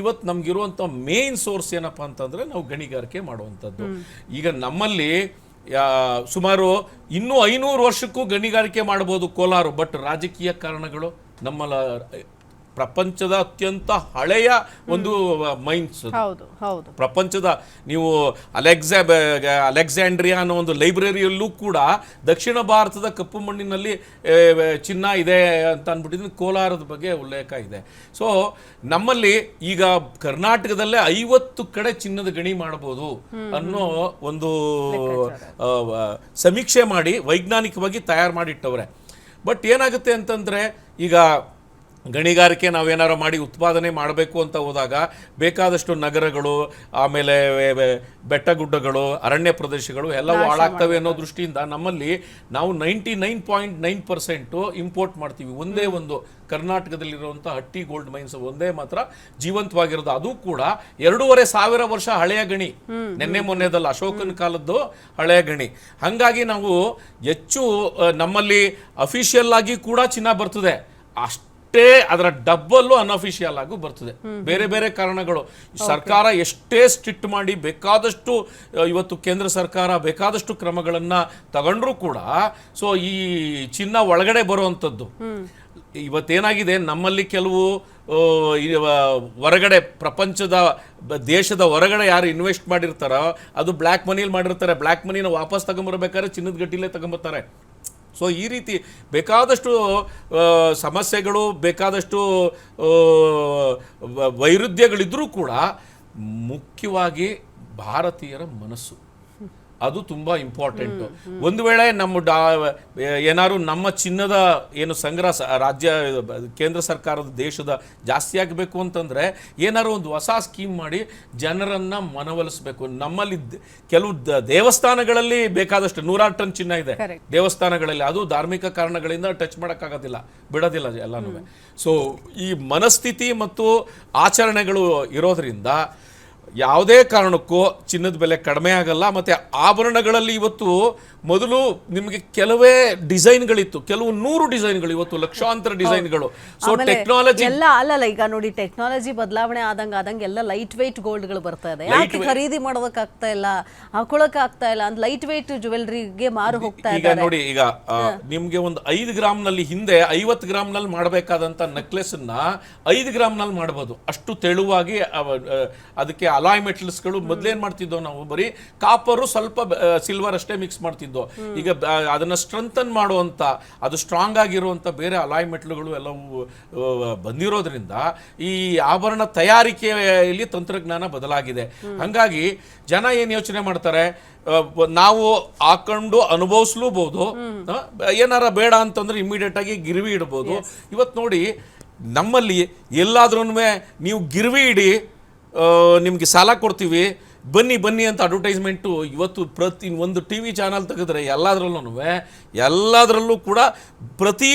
ಇವತ್ತು ನಮಗಿರುವಂಥ main source ಏನಪ್ಪ ಅಂತಂದರೆ ನಾವು ಗಣಿಗಾರಿಕೆ ಮಾಡುವಂಥದ್ದು. ಈಗ ನಮ್ಮಲ್ಲಿ ಸುಮಾರು ಇನ್ನೂ ಐನೂರು ವರ್ಷಕ್ಕೂ ಗಣಿಗಾರಿಕೆ ಮಾಡ್ಬೋದು ಕೋಲಾರು ಬಟ್ ರಾಜಕೀಯ ಕಾರಣಗಳು ನಮ್ಮ ಪ್ರಪಂಚದ ಅತ್ಯಂತ ಹಳೆಯ ಒಂದು ಮೈನ್ಸ್ ಹೌದು ಹೌದು. ಪ್ರಪಂಚದ ನೀವು ಅಲೆಕ್ಸಾ ಅಲೆಕ್ಸಾಂಡ್ರಿಯಾ ಅನ್ನೋ ಒಂದು ಲೈಬ್ರರಿಯಲ್ಲೂ ಕೂಡ ದಕ್ಷಿಣ ಭಾರತದ ಕಪ್ಪು ಮಣ್ಣಿನಲ್ಲಿ ಚಿನ್ನ ಇದೆ ಅಂತ ಅಂದ್ಬಿಟ್ಟಿದ್ರೆ ಕೋಲಾರದ ಬಗ್ಗೆ ಉಲ್ಲೇಖ ಇದೆ. ಸೊ ನಮ್ಮಲ್ಲಿ ಈಗ ಕರ್ನಾಟಕದಲ್ಲೇ ಐವತ್ತು ಕಡೆ ಚಿನ್ನದ ಗಣಿ ಮಾಡಬಹುದು ಅನ್ನೋ ಒಂದು ಸಮೀಕ್ಷೆ ಮಾಡಿ ವೈಜ್ಞಾನಿಕವಾಗಿ ತಯಾರು ಮಾಡಿಟ್ಟವ್ರೆ. ಬಟ್ ಏನಾಗುತ್ತೆ ಅಂತಂದ್ರೆ ಈಗ ಗಣಿಗಾರಿಕೆ ನಾವೇನಾರು ಮಾಡಿ ಉತ್ಪಾದನೆ ಮಾಡಬೇಕು ಅಂತ ಹೋದಾಗ ಬೇಕಾದಷ್ಟು ನಗರಗಳು ಆಮೇಲೆ ಬೆಟ್ಟ ಗುಡ್ಡಗಳು ಬೆಟ್ಟಗುಡ್ಡಗಳು ಅರಣ್ಯ ಪ್ರದೇಶಗಳು ಎಲ್ಲವೂ ಹಾಳಾಗ್ತವೆ ಅನ್ನೋ ದೃಷ್ಟಿಯಿಂದ ನಮ್ಮಲ್ಲಿ ನಾವು ninety nine point nine percent import ಮಾಡ್ತೀವಿ. ಒಂದೇ ಒಂದು ಕರ್ನಾಟಕದಲ್ಲಿರುವಂಥ ಹಟ್ಟಿ ಗೋಲ್ಡ್ ಮೈನ್ಸ್ ಒಂದೇ ಮಾತ್ರ ಜೀವಂತವಾಗಿರೋದು. ಅದು ಕೂಡ ಎರಡೂವರೆ ಸಾವಿರ ವರ್ಷ ಹಳೆಯ ಗಣಿ. ನಿನ್ನೆ ಮೊನ್ನೆದಲ್ಲ ಅಶೋಕನ ಕಾಲದ್ದು ಹಳೆಯ ಗಣಿ. ಹಾಗಾಗಿ ನಾವು ಹೆಚ್ಚು ನಮ್ಮಲ್ಲಿ ಅಫಿಷಿಯಲ್ ಆಗಿ ಕೂಡ ಚಿನ್ನ ಬರ್ತದೆ. ಅಷ್ಟೇ ಅದರ ಡಬ್ಬಲ್ಲೂ ಅನ್ಅಫಿಷಿಯಲ್ ಆಗು ಬರ್ತದೆ. ಬೇರೆ ಬೇರೆ ಕಾರಣಗಳು. ಸರ್ಕಾರ ಎಷ್ಟೇ ಸ್ಟ್ರಿಕ್ಟ್ ಮಾಡಿ ಬೇಕಾದಷ್ಟು ಇವತ್ತು ಕೇಂದ್ರ ಸರ್ಕಾರ ಬೇಕಾದಷ್ಟು ಕ್ರಮಗಳನ್ನ ತಗೊಂಡ್ರೂ ಕೂಡ ಸೊ ಈ ಚಿನ್ನ ಒಳಗಡೆ ಬರುವಂಥದ್ದು ಇವತ್ತೇನಾಗಿದೆ? ನಮ್ಮಲ್ಲಿ ಕೆಲವು ಹೊರಗಡೆ ಪ್ರಪಂಚದ ದೇಶದ ಹೊರಗಡೆ ಯಾರು ಇನ್ವೆಸ್ಟ್ ಮಾಡಿರ್ತಾರೋ ಅದು ಬ್ಲ್ಯಾಕ್ ಮನಿಲಿ ಮಾಡಿರ್ತಾರೆ. ಬ್ಲ್ಯಾಕ್ ಮನಿನ ವಾಪಸ್ ತಗೊಂಬರ್ಬೇಕಾದ್ರೆ ಚಿನ್ನದ ಗಟ್ಟಿಲೇ ತಗೊಂಬರ್ತಾರೆ. ಸೊ ಈ ರೀತಿ ಬೇಕಾದಷ್ಟು ಸಮಸ್ಯೆಗಳು ಬೇಕಾದಷ್ಟು ವೈರುಧ್ಯಗಳಿದ್ದರೂ ಕೂಡ ಮುಖ್ಯವಾಗಿ ಭಾರತೀಯರ ಮನಸ್ಸು. ಅದು ತುಂಬ ಇಂಪಾರ್ಟೆಂಟ್ ಒಂದು ವೇಳೆ ನಮ್ಮ ಡಾ ಏನಾದ್ರು ನಮ್ಮ ಚಿನ್ನದ ಏನು ಸಂಗ್ರಹ ರಾಜ್ಯ ಕೇಂದ್ರ ಸರ್ಕಾರದ ದೇಶದ ಜಾಸ್ತಿ ಆಗಬೇಕು ಅಂತಂದರೆ ಏನಾದ್ರು ಒಂದು ಹೊಸ ಸ್ಕೀಮ್ ಮಾಡಿ ಜನರನ್ನ ಮನವೊಲಿಸಬೇಕು. ನಮ್ಮಲ್ಲಿ ಕೆಲವು ದೇವಸ್ಥಾನಗಳಲ್ಲಿ ಬೇಕಾದಷ್ಟು ನೂರಾರು ಟನ್ ಚಿನ್ನ ಇದೆ. ದೇವಸ್ಥಾನಗಳಲ್ಲಿ. ಅದು ಧಾರ್ಮಿಕ ಕಾರಣಗಳಿಂದ ಟಚ್ ಮಾಡೋಕ್ಕಾಗೋದಿಲ್ಲ. ಬಿಡೋದಿಲ್ಲ ಎಲ್ಲನೂ ಸೊ ಈ ಮನಸ್ಥಿತಿ ಮತ್ತು ಆಚರಣೆಗಳು ಇರೋದ್ರಿಂದ ಯಾವುದೇ ಕಾರಣಕ್ಕೂ ಚಿನ್ನದ ಬೆಲೆ ಕಡಿಮೆ ಆಗಲ್ಲ ಮತ್ತೆ ಆಭರಣಗಳಲ್ಲಿ ಇವತ್ತು ಮೊದಲು ನಿಮಗೆ ಕೆಲವೇ ಡಿಸೈನ್ಗಳಿತ್ತು ಕೆಲವು ನೂರು ಡಿಸೈನ್ಗಳು ಇವತ್ತು ಲಕ್ಷಾಂತರ ಡಿಸೈನ್ಗಳು. ಸೊ ಆಮೇಲೆ ಟೆಕ್ನಾಲಜಿ ಎಲ್ಲ ಅಲ್ಲಲ್ಲ ಈಗ ನೋಡಿ ಟೆಕ್ನಾಲಜಿ ಬದಲಾವಣೆ ಆದಂಗ ಆದಂಗೆ ಎಲ್ಲ ಲೈಟ್ ವೆಯ್ಟ್ ಗೋಲ್ಡ್ಗಳು ಬರ್ತಾ ಇದೆ. ಯಾಕೆ ಖರೀದಿ ಮಾಡೋದಕ್ಕಾಗ್ತಾ ಇಲ್ಲ ಹಾಕೊಳಕ್ ಆಗ್ತಾ ಇಲ್ಲ ಅಂತ ಲೈಟ್ ವೆಯ್ಟ್ ಜುವೆಲ್ರಿಗೆ ಮಾರು ಹೋಗ್ತಾ ಈಗ ಇದ್ದಾರೆ. ನೋಡಿ ಈಗ ನಿಮಗೆ ನಿಮ್ಗೆ ಒಂದು ಐದು ಗ್ರಾಮ್ನಲ್ಲಿ ಹಿಂದೆ ಐವತ್ತು ಗ್ರಾಮ್ನಲ್ಲಿ ಮಾಡಬೇಕಾದಂಥ ಮಾಡಬೇಕಾದಂತ ನೆಕ್ಲೆಸ್ ಅನ್ನ ಐದು ಗ್ರಾಮ್ನಲ್ಲಿ ಮಾಡ್ಬೋದು. ಮಾಡಬಹುದು ಅಷ್ಟು ತೆಳುವಾಗಿ ಅವ- ಆ, ಅದಕ್ಕೆ ಅಲಾಯ್ ಮೆಟಲ್ಸ್ಗಳು ಮೊದಲೇನು ಮಾಡ್ತಿದ್ದೋ ನಾವು ಬರೀ ಕಾಪರು ಸ್ವಲ್ಪ ಸಿಲ್ವರ್ ಅಷ್ಟೇ ಮಿಕ್ಸ್ ಮಾಡ್ತಿದ್ದೋ. ಈಗ ಅದನ್ನು ಸ್ಟ್ರೆಂಥನ್ ಮಾಡುವಂತ ಅದು ಸ್ಟ್ರಾಂಗ್ ಆಗಿರುವಂತ ಬೇರೆ ಅಲಾಯ್ ಮೆಟ್ಲುಗಳು ಎಲ್ಲವೂ ಬಂದಿರೋದ್ರಿಂದ ಈ ಆಭರಣ ತಯಾರಿಕೆಯಲ್ಲಿ ತಂತ್ರಜ್ಞಾನ ಬದಲಾಗಿದೆ. ಹಂಗಾಗಿ ಜನ ಏನು ಯೋಚನೆ ಮಾಡ್ತಾರೆ ನಾವು ಹಾಕೊಂಡು ಅನುಭವಿಸ್ಲೂಬಹುದು ಏನಾರ ಬೇಡ ಅಂತಂದ್ರೆ ಇಮಿಡಿಯೇಟ್ ಆಗಿ ಗಿರ್ವಿ ಇಡ್ಬೋದು. ಇವತ್ತು ನೋಡಿ ನಮ್ಮಲ್ಲಿ ಎಲ್ಲಾದ್ರೂ ನೀವು ಗಿರ್ವಿ ಇಡಿ ನಿಮ್ಗೆ ಸಾಲ ಕೊಡ್ತೀವಿ. ಬನ್ನಿ ಬನ್ನಿ ಅಂತ ಅಡ್ವರ್ಟೈಸ್ಮೆಂಟು ಇವತ್ತು ಪ್ರತಿ ಒಂದು ಟಿ ವಿ ಚಾನಲ್ ತೆಗೆದ್ರೆ ಎಲ್ಲದರಲ್ಲೂ ಎಲ್ಲದರಲ್ಲೂ ಕೂಡ ಪ್ರತಿ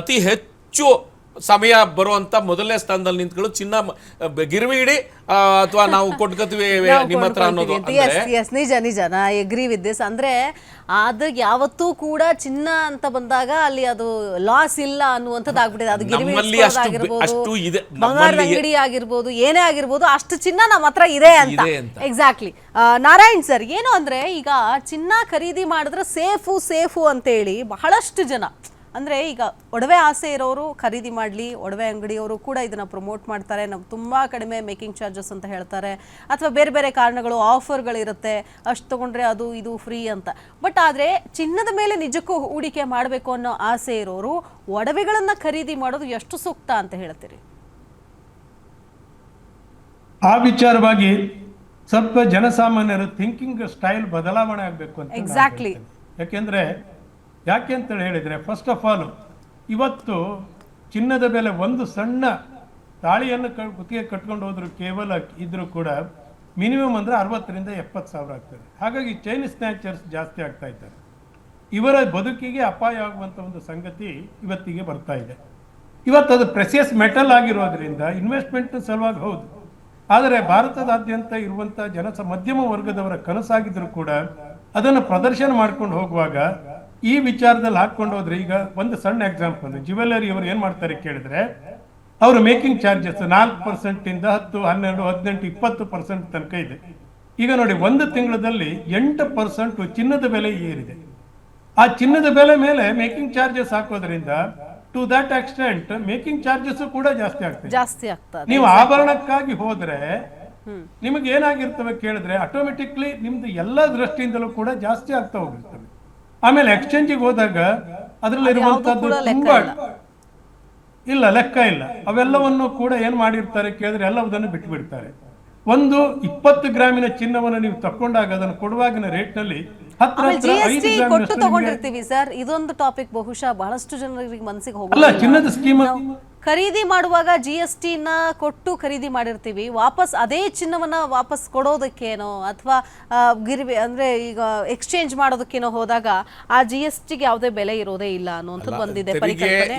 ಅತಿ ಹೆಚ್ಚು ಸಮಯ ಬರುವಂತ ಮೊದಲನೇ ಸ್ಥಾನದಲ್ಲಿ ನಿಂತ್ಕೊಳ್ಳೋ ಚಿನ್ನ ಗಿರ್ವಿ ಇಡಿ ಅಥವಾ ನಾವು ಕೊಟ್ಕೋತೀವಿ ನಿಮ್ಮ ಹತ್ರ ಅನ್ನೋದು ಅಂದ್ರೆ ಎಸ್ ನಿಜ ನಿಜ. ನಾ ಎಗ್ರಿ ವಿತ್ ದಿಸ್ ಅಂದ್ರೆ ಅದು ಯಾವತ್ತೂ ಕೂಡ ಚಿನ್ನ ಅಂತ ಬಂದಾಗ ಅಲ್ಲಿ ಅದು ಲಾಸ್ ಇಲ್ಲ ಅನ್ನುವಂಥದ್ದು ಆಗ್ಬಿಟ್ಟಿದೆ. ಅದು ಗಿರ್ವಿ ಆಗಿರ್ಬೋದು. ಬಂಗಾರದ ಅಂಗಡಿ ಆಗಿರ್ಬೋದು ಏನೇ ಆಗಿರ್ಬೋದು ಅಷ್ಟು ಚಿನ್ನ ನಮ್ಮ ಹತ್ರ ಇದೆ ಅಂತ. ಇದೆ ಅಂತ. ಎಕ್ಸಾಕ್ಟ್ಲಿ ನಾರಾಯಣ್ ಸರ್ ಏನು ಅಂದ್ರೆ ಈಗ ಚಿನ್ನ ಖರೀದಿ ಮಾಡಿದ್ರೆ ಸೇಫು ಸೇಫು ಅಂತೇಳಿ ಬಹಳಷ್ಟು ಜನ ಅಂದ್ರೆ ಈಗ ಒಡವೆ ಆಸೆ ಇರೋರು ಖರೀದಿ ಮಾಡಲಿ ಒಡವೆ ಅಂಗಡಿಯವರು ಕೂಡ ಇದನ್ನ ಪ್ರಮೋಟ್ ಮಾಡ್ತಾರೆ. ನಮ್ಗೆ ತುಂಬಾ ಕಡಿಮೆ ಮೇಕಿಂಗ್ ಚಾರ್ಜಸ್ ಅಂತ ಹೇಳ್ತಾರೆ. ಅಥವಾ ಬೇರೆ ಬೇರೆ ಕಾರಣಗಳು ಆಫರ್ಗಳಿರುತ್ತೆ ಅಷ್ಟು ತಗೊಂಡ್ರೆ ಅದು ಇದು ಫ್ರೀ ಅಂತ. ಬಟ್ ಆದರೆ ಚಿನ್ನದ ಮೇಲೆ ನಿಜಕ್ಕೂ ಹೂಡಿಕೆ ಮಾಡಬೇಕು ಅನ್ನೋ ಆಸೆ ಇರೋರು ಒಡವೆಗಳನ್ನು ಖರೀದಿ ಮಾಡೋದು ಎಷ್ಟು ಸೂಕ್ತ ಅಂತ ಹೇಳ್ತೀರಿ? ಆ ವಿಚಾರವಾಗಿ ಸ್ವಲ್ಪ ಜನಸಾಮಾನ್ಯರ ಥಿಂಕಿಂಗ್ ಸ್ಟೈಲ್ ಬದಲಾವಣೆ ಆಗಬೇಕು ಅಂತ ನಾನು ಯಾಕೆಂದ್ರೆ ಯಾಕೆ ಅಂತೇಳಿ ಹೇಳಿದರೆ ಫಸ್ಟ್ ಆಫ್ ಆಲ್ ಇವತ್ತು ಚಿನ್ನದ ಬೆಲೆ ಒಂದು ಸಣ್ಣ ತಾಳಿಯನ್ನು ಕ- ಕುತ್ತಿಗೆ ಕಟ್ಕೊಂಡು ಹೋದರೂ ಕೇವಲ ಇದ್ದರೂ ಕೂಡ ಮಿನಿಮಮ್ ಅಂದ್ರೆ ಅರವತ್ತರಿಂದ ಎಪ್ಪತ್ತು ಸಾವಿರ ಆಗ್ತದೆ. ಹಾಗಾಗಿ ಚೈನ್ ಸ್ನ್ಯಾಚರ್ಸ್ ಜಾಸ್ತಿ ಆಗ್ತಾ ಇದ್ದಾರೆ. ಇವರ ಬದುಕಿಗೆ ಅಪಾಯ ಆಗುವಂಥ ಒಂದು ಸಂಗತಿ ಇವತ್ತಿಗೆ ಬರ್ತಾ ಇದೆ. ಇವತ್ತು ಅದು ಪ್ರೆಸಿಯಸ್ ಮೆಟಲ್ ಆಗಿರೋದ್ರಿಂದ ಇನ್ವೆಸ್ಟ್ಮೆಂಟ್ ಸಲುವಾಗಿ ಹೌದು. ಆದರೆ ಭಾರತದಾದ್ಯಂತ ಇರುವಂಥ ಜನಸ, ಮಧ್ಯಮ ವರ್ಗದವರ ಕನಸಾಗಿದ್ದರೂ ಕೂಡ ಅದನ್ನು ಪ್ರದರ್ಶನ ಮಾಡ್ಕೊಂಡು ಹೋಗುವಾಗ ಈ ವಿಚಾರದಲ್ಲಿ ಹಾಕೊಂಡು ಹೋದ್ರೆ ಈಗ ಒಂದು ಸಣ್ಣ ಎಕ್ಸಾಂಪಲ್ ಜ್ಯುವೆಲ್ಲರಿ ಅವರು ಏನ್ ಮಾಡ್ತಾರೆ ಕೇಳಿದ್ರೆ ಅವರು ಮೇಕಿಂಗ್ ಚಾರ್ಜಸ್ ನಾಲ್ಕು ಪರ್ಸೆಂಟಿಂದ ಹತ್ತು ಹನ್ನೆರಡು ಹದಿನೆಂಟು ಇಪ್ಪತ್ತು ಪರ್ಸೆಂಟ್ ತನಕ ಇದೆ. ಈಗ ನೋಡಿ ಒಂದು ತಿಂಗಳಲ್ಲಿ ಎಂಟು ಪರ್ಸೆಂಟ್ ಚಿನ್ನದ ಬೆಲೆ ಏರಿದೆ. ಆ ಚಿನ್ನದ ಬೆಲೆ ಮೇಲೆ ಮೇಕಿಂಗ್ ಚಾರ್ಜಸ್ ಹಾಕೋದ್ರಿಂದ to that extent making charges ಕೂಡ ಜಾಸ್ತಿ ಆಗ್ತದೆ. ಜಾಸ್ತಿ ಆಗ್ತದೆ. ನೀವು ಆಭರಣಕ್ಕಾಗಿ ಹೋದ್ರೆ ನಿಮಗೆ ಏನಾಗಿರ್ತವೆ ಕೇಳಿದ್ರೆ ಆಟೋಮೆಟಿಕ್ಲಿ ನಿಮ್ದು ಎಲ್ಲ ದೃಷ್ಟಿಯಿಂದಲೂ ಕೂಡ ಜಾಸ್ತಿ ಆಗ್ತಾ ಹೋಗಿರ್ತವೆ ಆಮೇಲೆ ಎಕ್ಸ್ಚೇಂಜಿಗೆ ಹೋದಾಗ ಅದರಲ್ಲಿ ಇರುವಂತದ್ದು ತುಂಬಾ ಇಲ್ಲ. ಲೆಕ್ಕ ಇಲ್ಲ. ಅವೆಲ್ಲವನ್ನು ಕೂಡ ಏನ್ ಮಾಡಿರ್ತಾರೆ ಕೇಳಿದ್ರೆ ಎಲ್ಲವುದನ್ನು ಬಿಟ್ಟು ಬಿಡ್ತಾರೆ ಒಂದು ಇಪ್ಪತ್ತು ಗ್ರಾಮಿನ ಚಿನ್ನವನ್ನು ನೀವು ತಕೊಂಡಾಗ ಅದನ್ನು ಕೊಡುವಾಗಿನ ರೇಟ್ನಲ್ಲಿ ಕೊಟ್ಟು ತಗೊಂಡಿರ್ತೀವಿ ಸರ್. ಇದೊಂದು ಟಾಪಿಕ್ ಬಹುಶಃ ಬಹಳಷ್ಟು ಜನರಿಗೆ ಮನಸ್ಸಿಗೆ ಹೋಗಲ್ಲ ಚಿನ್ನದ ಸ್ಕೀಮ್ ಖರೀದಿ ಮಾಡುವಾಗ ಜಿ ಎಸ್ ಟಿನ ಕೊಟ್ಟು ಖರೀದಿ ಮಾಡಿರ್ತೀವಿ. ವಾಪಸ್ ಅದೇ ಚಿನ್ನವನ್ನ ವಾಪಸ್ ಕೊಡೋದಕ್ಕೇನೋ ಅಥವಾ ಗಿರ್ವಿ ಅಂದ್ರೆ ಈಗ ಎಕ್ಸ್ಚೇಂಜ್ ಮಾಡೋದಕ್ಕೇನೋ ಹೋದಾಗ ಆ ಜಿ ಎಸ್ ಟಿಗೆ ಯಾವುದೇ ಬೆಲೆ ಇರೋದೇ ಇಲ್ಲ ಅನ್ನುವಂಥದ್ದು ಬಂದಿದೆ ಪರಿಕಲ್ಪನೆ.